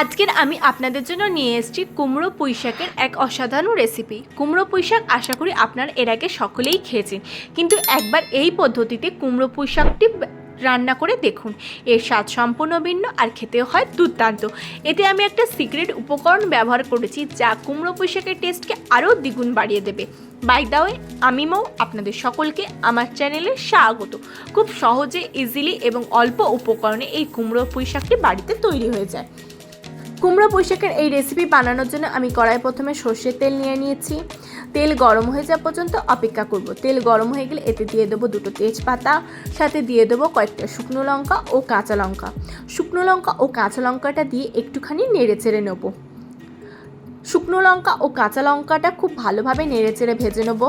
আজকের আমি আপনাদের জন্য নিয়ে এসেছি কুমড়ো পুঁইশাকের এক অসাধারণ রেসিপি কুমড়ো পুঁই শাক আশা করি আপনারা এর আগে সকলেই খেয়েছেন। কিন্তু একবার এই পদ্ধতিতে কুমড়ো পুঁইশাকটি রান্না করে দেখুন। এর স্বাদ সম্পূর্ণ ভিন্ন আর খেতেও হয় দুর্দান্ত। এতে আমি একটা সিক্রেট উপকরণ ব্যবহার করেছি যা কুমড়ো পুঁই শাকের টেস্টকে আরও দ্বিগুণ বাড়িয়ে দেবে। বাই দাওয়ে আমি মৌ আপনাদের সকলকে আমার চ্যানেলে স্বাগত। খুব সহজে ইজিলি এবং অল্প উপকরণে এই কুমড়ো পুঁইশাকটি বাড়িতে তৈরি হয়ে যায়। কুমড়ো পুঁইশাকের এই রেসিপি বানানোর জন্য আমি কড়াই প্রথমে সর্ষের তেল নিয়ে নিয়েছি। তেল গরম হয়ে যাওয়া পর্যন্ত অপেক্ষা করব। তেল গরম হয়ে গেলে এতে দিয়ে দেবো দুটো তেজপাতা, সাথে দিয়ে দেবো কয়েকটা শুকনো লঙ্কা ও কাঁচা লঙ্কা। শুকনো লঙ্কা ও কাঁচা লঙ্কাটা দিয়ে একটুখানি নেড়ে চেড়ে নেব। শুকনো লঙ্কা ও কাঁচা লঙ্কাটা খুব ভালোভাবে নেড়ে চেড়ে ভেজে নেব।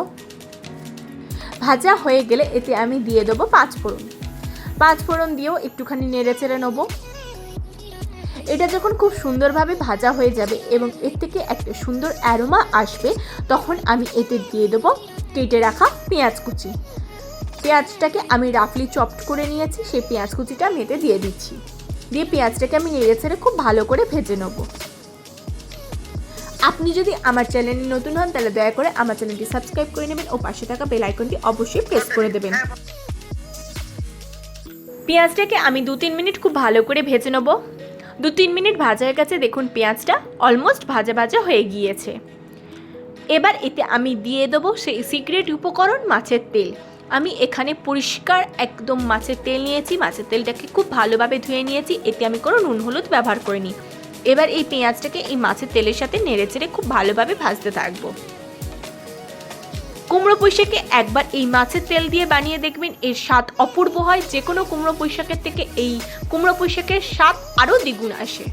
ভাজা হয়ে গেলে এতে আমি দিয়ে দেবো পাঁচ ফোড়ন পাঁচ ফোড়ন দিয়েও একটুখানি নেড়ে চেড়ে নেব। এটা যখন খুব সুন্দরভাবে ভাজা হয়ে যাবে এবং এর থেকে একটা সুন্দর অ্যারোমা আসবে, তখন আমি এতে দিয়ে দেবো কেটে রাখা পেঁয়াজ কুচি। পেঁয়াজটাকে আমি রাফলি চপড করে নিয়েছি, সেই পেঁয়াজ কুচিটা আমি এতে দিয়ে দিচ্ছি। দিয়ে পেঁয়াজটাকে আমি নেড়ে ছেড়ে খুব ভালো করে ভেজে নেব। আপনি যদি আমার চ্যানেলে নতুন হন, তাহলে দয়া করে আমার চ্যানেলটি সাবস্ক্রাইব করে নেবেন ও পাশে থাকা বেল আইকনটি অবশ্যই প্রেস করে দেবেন। পেঁয়াজটাকে আমি দু তিন মিনিট খুব ভালো করে ভেজে নেব। দু তিন মিনিট ভাজার কাছে দেখুন পেঁয়াজটা অলমোস্ট ভাজা ভাজা হয়ে গিয়েছে। এবার এতে আমি দিয়ে দেবো সেই সিক্রেট উপকরণ মাছের তেল। আমি এখানে পরিষ্কার একদম মাছের তেল নিয়েছি, মাছের তেলটাকে খুব ভালোভাবে ধুয়ে নিয়েছি, এতে আমি কোনো নুন হলুদ ব্যবহার করিনি। এবার এই পেঁয়াজটাকে এই মাছের তেলের সাথে নেড়ে চেড়ে খুব ভালোভাবে ভাজতে থাকব। কুমড়ো পুঁইশাকে একবার এই মাছের তেল দিয়ে বানিয়ে দেখবেন এর স্বাদ অপূর্ব হয়। যে কোনো কুমড়ো পুঁইশাকের থেকে এই কুমড়ো পুঁইশাকের স্বাদ আরও দ্বিগুণ আসে।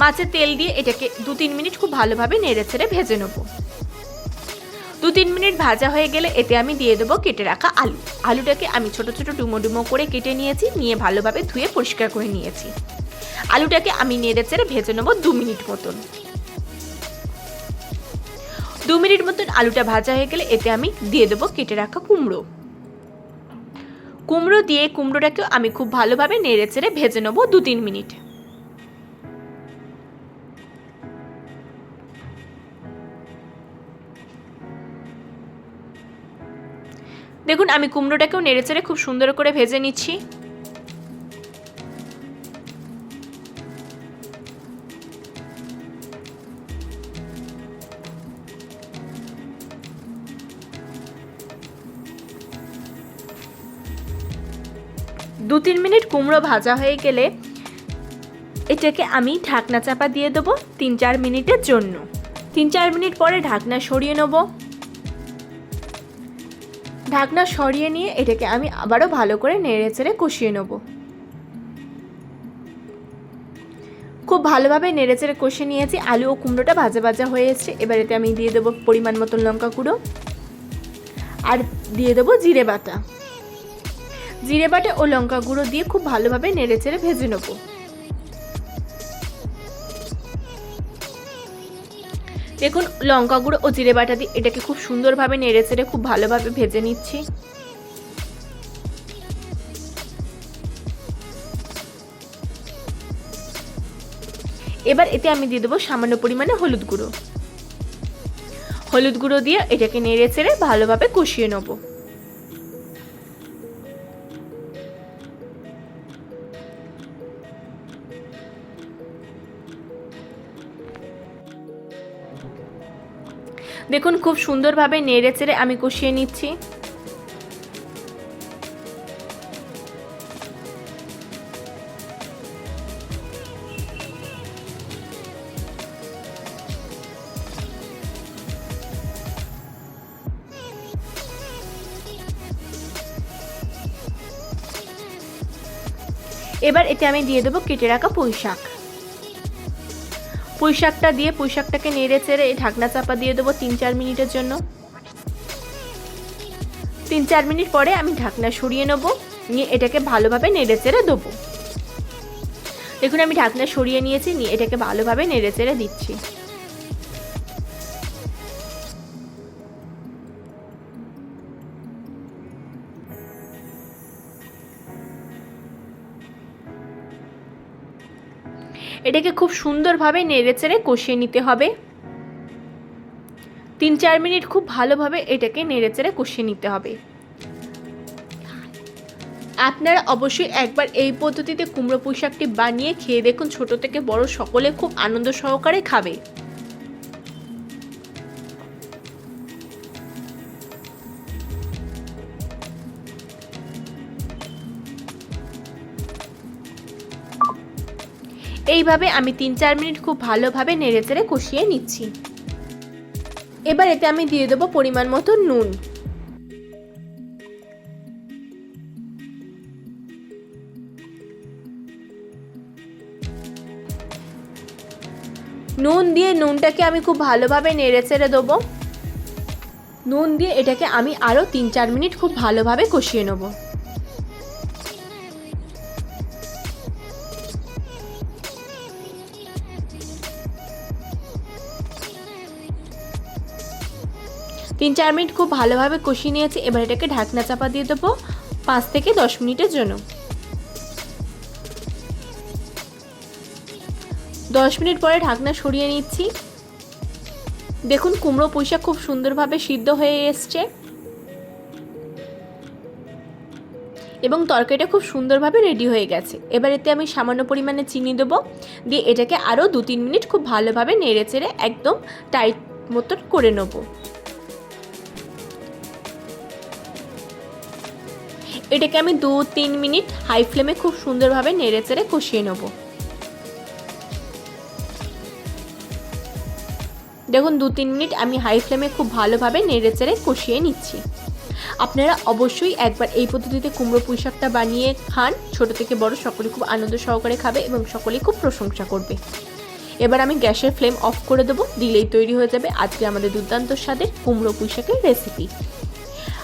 মাছের তেল দিয়ে এটাকে দু তিন মিনিট খুব ভালোভাবে নেড়ে ছেড়ে ভেজে নেব। দু তিন মিনিট ভাজা হয়ে গেলে এতে আমি দিয়ে দেবো কেটে রাখা আলু। আলুটাকে আমি ছোট ছোট ডুমো ডুমো করে কেটে নিয়েছি, নিয়ে ভালোভাবে ধুয়ে পরিষ্কার করে নিয়েছি। আলুটাকে আমি নেড়ে চেড়ে ভেজে নেব দু মিনিট মতন। দু মিনিট মতন আলুটা ভাজা হয়ে গেলে এতে আমি দিয়ে দেবো কেটে রাখা কুমড়ো। কুমড়ো দিয়ে কুমড়োটাকেও আমি খুব ভালোভাবে নেড়ে চেড়ে ভেজে নেব দু তিন মিনিট। দেখুন, আমি কুমড়োটাকেও নেড়ে চেড়ে খুব সুন্দর করে ভেজে নিচ্ছি। দু তিন মিনিট কুমড়ো ভাজা হয়ে গেলে এটাকে আমি ঢাকনা চাপা দিয়ে দেবো তিন চার মিনিটের জন্য। তিন চার মিনিট পরে ঢাকনা সরিয়ে নেব। ঢাকনা সরিয়ে নিয়ে এটাকে আমি আবারও ভালো করে নেড়ে চেড়ে কষিয়ে নেব। খুব ভালোভাবে নেড়ে চেড়ে কষে নিয়েছি। আলু ও কুমড়োটা ভাজা ভাজা হয়ে এসছে। এবার এতে আমি দিয়ে দেবো পরিমাণ মতন লঙ্কা গুঁড়ো। আর দিয়ে দেবো জিরে বাটা। জিরে বাটা ও লঙ্কা গুঁড়ো দিয়ে খুব ভালোভাবে নেড়ে চেড়ে ভেজে নেব। দেখুন, লঙ্কা গুঁড়ো ও জিরে বাটা দিয়ে এটাকে খুব সুন্দরভাবে নেড়ে চেড়ে খুব ভালোভাবে ভেজে নিচ্ছি। এবার এতে আমি দিয়ে দেবো সামান্য পরিমাণে হলুদ গুঁড়ো। হলুদ গুঁড়ো দিয়ে এটাকে নেড়ে চেড়ে ভালোভাবে কষিয়ে নেব। দেখুন, খুব সুন্দরভাবে নেড়ে চেড়ে আমি কষিয়ে নিচ্ছি। এবার এতে আমি দিয়ে দেবো কেটে রাখা পুঁই শাক পুঁই শাকটা দিয়ে পুঁই শাকটাকে নেড়ে চেড়ে এই ঢাকনা চাপা দিয়ে দেবো তিন চার মিনিটের জন্য। তিন চার মিনিট পরে আমি ঢাকনা সরিয়ে নেব, নিয়ে এটাকে ভালোভাবে নেড়ে চেড়ে দেবো। দেখুন, আমি ঢাকনা সরিয়ে নিয়েছি, নিয়ে এটাকে ভালোভাবে নেড়ে চেড়ে দিচ্ছি। এটাকে খুব সুন্দরভাবে নেড়ে চেড়ে কষিয়ে নিতে হবে। তিন চার মিনিট খুব ভালোভাবে এটাকে নেড়ে চেড়ে কষিয়ে নিতে হবে। আপনারা অবশ্যই একবার এই পদ্ধতিতে কুমড়ো পুঁই শাকটি বানিয়ে খেয়ে দেখুন, ছোট থেকে বড় সকলে খুব আনন্দ সহকারে খাবে। এইভাবে আমি তিন চার মিনিট খুব ভালোভাবে নেড়ে চেড়ে কষিয়ে নিচ্ছি। এবার এতে আমি দিয়ে দেবো পরিমাণ মতো নুন। নুন দিয়ে নুনটাকে আমি খুব ভালোভাবে নেড়ে চেড়ে দেবো। নুন দিয়ে এটাকে আমি আরও তিন চার মিনিট খুব ভালোভাবে কষিয়ে নেব। তিন চার মিনিট খুব ভালোভাবে কষিয়ে নিয়েছি, এবার এটাকে ঢাকনা চাপা দিয়ে দেবো পাঁচ থেকে দশ মিনিটের জন্য। দশ মিনিট পরে ঢাকনা সরিয়ে নিচ্ছি। দেখুন, কুমড়ো পুঁইশা খুব সুন্দরভাবে সিদ্ধ হয়ে এসছে। এবং তরকারিটা খুব সুন্দরভাবে রেডি হয়ে গেছে। এবার এতে আমি সামান্য পরিমাণে চিনি দেবো, দিয়ে এটাকে আরও দু তিন মিনিট খুব ভালোভাবে নেড়ে চেড়ে একদম টাইট মতন করে নেব। এটাকে আমি দু তিন মিনিট হাই ফ্লেমে খুব সুন্দরভাবে নেড়ে চেড়ে কষিয়ে নেব। দেখুন, দু তিন মিনিট আমি হাই ফ্লেমে খুব ভালোভাবে নেড়ে চেড়ে কষিয়ে নিচ্ছি। আপনারা অবশ্যই একবার এই পদ্ধতিতে কুমড়ো পুঁই শাকটা বানিয়ে খান। ছোট থেকে বড় সকলে খুব আনন্দ সহকারে খাবে এবং সকলেই খুব প্রশংসা করবে। এবার আমি গ্যাসের ফ্লেম অফ করে দেবো, দিলেই তৈরি হয়ে যাবে আজকে আমাদের দুর্দান্ত স্বাদের কুমড়ো পুঁই শাকের রেসিপি।